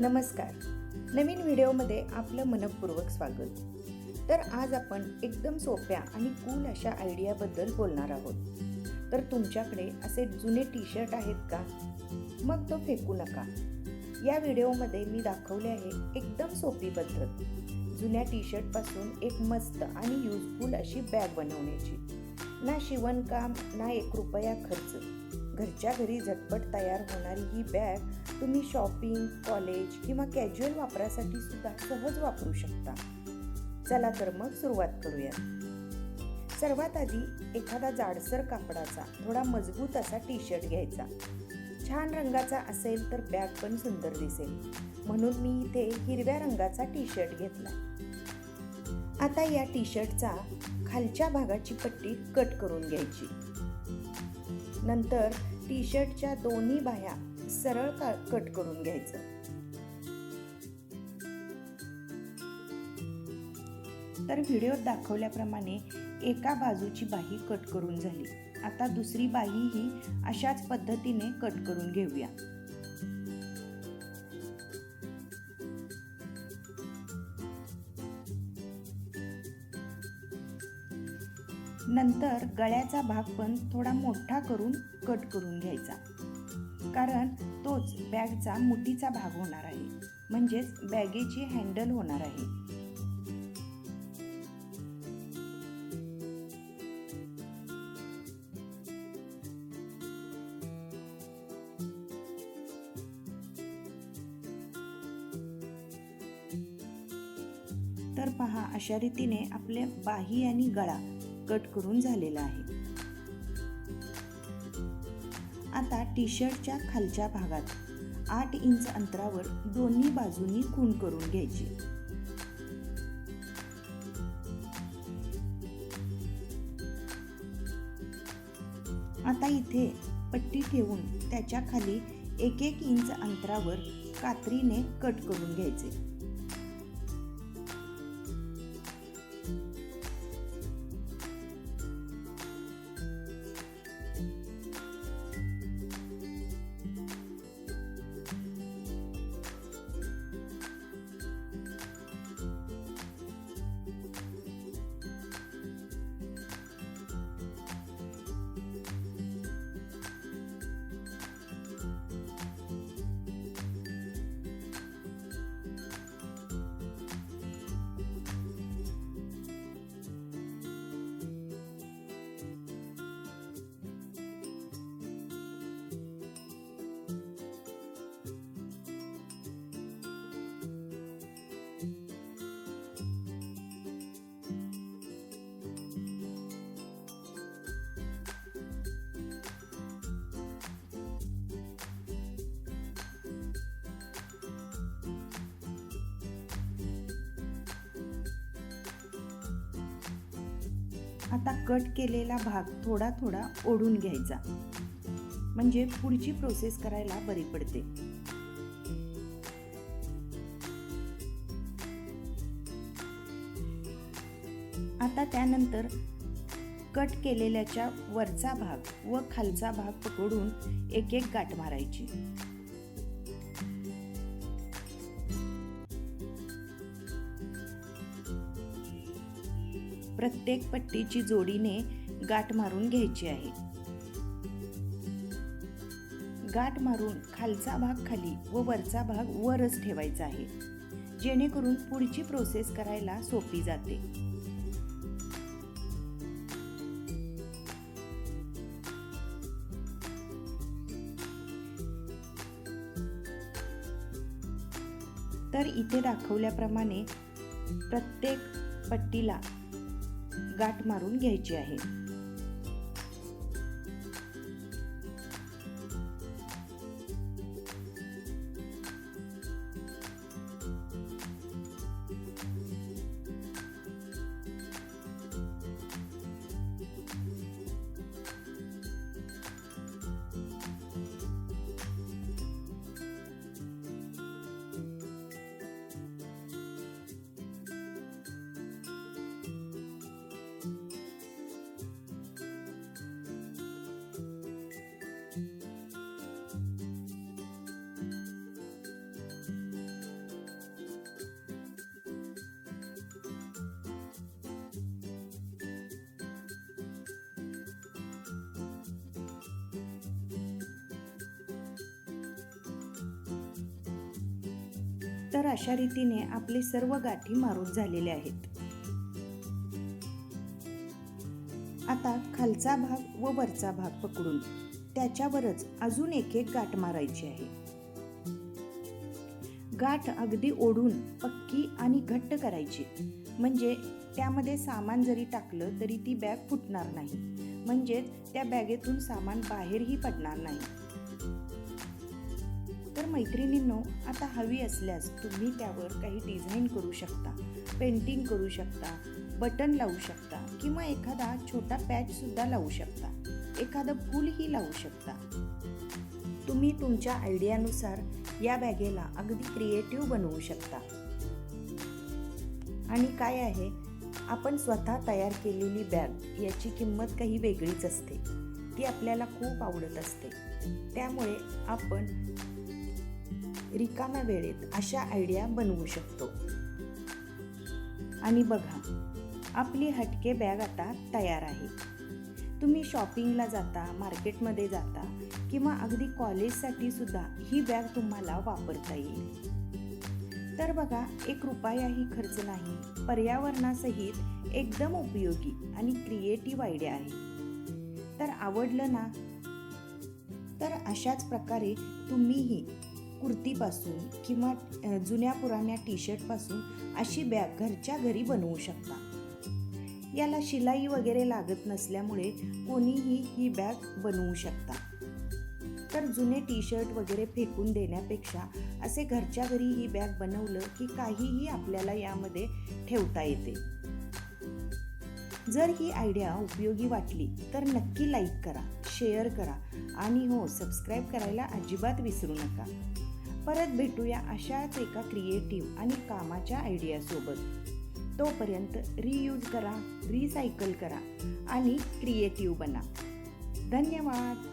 नमस्कार. नवीन व्हिडिओमध्ये आपलं मनपूर्वक स्वागत. तर आज आपण एकदम सोप्या आणि कूल अशा आयडियाबद्दल बोलणार आहोत. तर तुमच्याकडे असे जुने टी शर्ट आहेत का? मग तो फेकू नका. या व्हिडिओमध्ये मी दाखवले आहे एकदम सोपी पद्धत. जुन्या टी शर्टपासून एक मस्त आणि युजफुल अशी बॅग बनवण्याची. ना शिवणकाम ना एक रुपया खर्च. घरच्या घरी झटपट तयार होणारी ही बॅग तुम्ही शॉपिंग कॉलेज किंवा कॅज्युअल वापरासाठी सुद्धा सहज वापरू शकता. चला तर मग सुरुवात करूया. सर्वात आधी एखादा जाडसर कापडाचा थोडा मजबूत असा टी शर्ट घ्यायचा. छान रंगाचा असेल तर बॅग पण सुंदर दिसेल. म्हणून मी इथे हिरव्या रंगाचा टी शर्ट घेतला. आता या टी शर्टचा खालच्या भागाची पट्टी कट करून घ्यायची. नंतर टी शर्टच्या दोन्ही बाह्या सरळ का कट करून घ्यायचं. तर व्हिडिओत दाखवल्याप्रमाणे एका बाजूची बाही कट करून झाली. आता दुसरी बाही ही अशाच पद्धतीने कट करून घेऊया. नंतर गळ्याचा भाग पण थोडा मोठा करून कट करून घ्यायचा. कारण तोच बॅगचा मुठीचा भाग होणार आहे. म्हणजेच बॅगेची हँडल होणार आहे. तर पहा अशा रीतीने आपले बाही आणि गळा कट करून झालेला आहे. आता टी शर्टच्या खालच्या भागात आठ इंच अंतरावर दोन्ही बाजूनी खूण करून घ्यायची. आता इथे पट्टी ठेवून त्याच्याखाली एक एक इंच अंतरावर कात्रीने कट करून घ्यायचे. आता कट केलेला भाग थोडा थोडा ओढून घ्यायचा. म्हणजे पुढची प्रोसेस करायला बरी पडते. आता त्यानंतर कट केलेल्याच्या वरचा भाग व खालचा भाग पकडून एक एक गाठ मारायची. प्रत्येक पट्टीची जोडीने गाठ मारून घ्यायची आहे. गाठ मारून खालचा भाग खाली व वरचा भाग वरच ठेवायचा आहे. जेणेकरून पुढची प्रोसेस करायला सोपी जाते. तर इथे दाखवल्याप्रमाणे प्रत्येक पट्टीला गाठ मारून घ्यायची आहे. तर अशा रीतीने आपले सर्व गाठी मारून झालेले आहेत. आता खालचा भाग व वरचा भाग पकडून त्याच्यावरच अजून एक एक गाठ मारायची आहे. गाठ अगदी ओढून पक्की आणि घट्ट करायची. म्हणजे त्यामध्ये सामान जरी टाकलं तरी ती बॅग फुटणार नाही. म्हणजेच त्या बॅगेतून सामान बाहेरही पडणार नाही. तर मैत्रिणींनो आता हवी असल्यास तुम्ही त्यावर काही डिझाईन करू शकता पेंटिंग करू शकता बटन लावू शकता किंवा एखादा छोटा पॅचसुद्धा लावू शकता. एखादं फूलही लावू शकता. तुम्ही तुमच्या आयडियानुसार या बॅगेला अगदी क्रिएटिव्ह बनवू शकता. आणि काय आहे? आपण स्वतः तयार केलेली बॅग याची किंमत काही वेगळीच असते. ती आपल्याला खूप आवडत असते. त्यामुळे आपण रिकाम्या वेळेत अशा आयडिया बनवू शकतो. आणि बघा आपली हटके बॅग आता तयार आहे. तुम्ही शॉपिंगला जाता मार्केटमध्ये जाता किंवा अगदी कॉलेजसाठी सुद्धा ही बॅग तुम्हाला वापरता येईल. तर बघा एक रुपयाही खर्च नाही. पर्यावरणासहित एकदम उपयोगी आणि क्रिएटिव्ह आयडिया आहे. तर आवडलं ना? तर अशाच प्रकारे तुम्हीही कुर्तीपासून किंवा जुन्या पुराण्या टी शर्टपासून अशी बॅग घरच्या घरी बनवू शकता. याला शिलाई वगैरे लागत नसल्यामुळे कोणीही ही बॅग बनवू शकता. तर जुने टी शर्ट वगैरे फेकून देण्यापेक्षा असे घरच्या घरी ही बॅग बनवलं की काहीही आपल्याला यामध्ये ठेवता येते. जर ही आयडिया उपयोगी वाटली तर नक्की लाईक करा शेअर करा आणि हो सबस्क्राईब करायला अजिबात विसरू नका. परत भेटूया अशाच एका क्रिएटिव्ह आणि कामाच्या आयडियासोबत तोपर्यंत रियूज करा रिसायकल करा आणि क्रिएटिव्ह बना. धन्यवाद!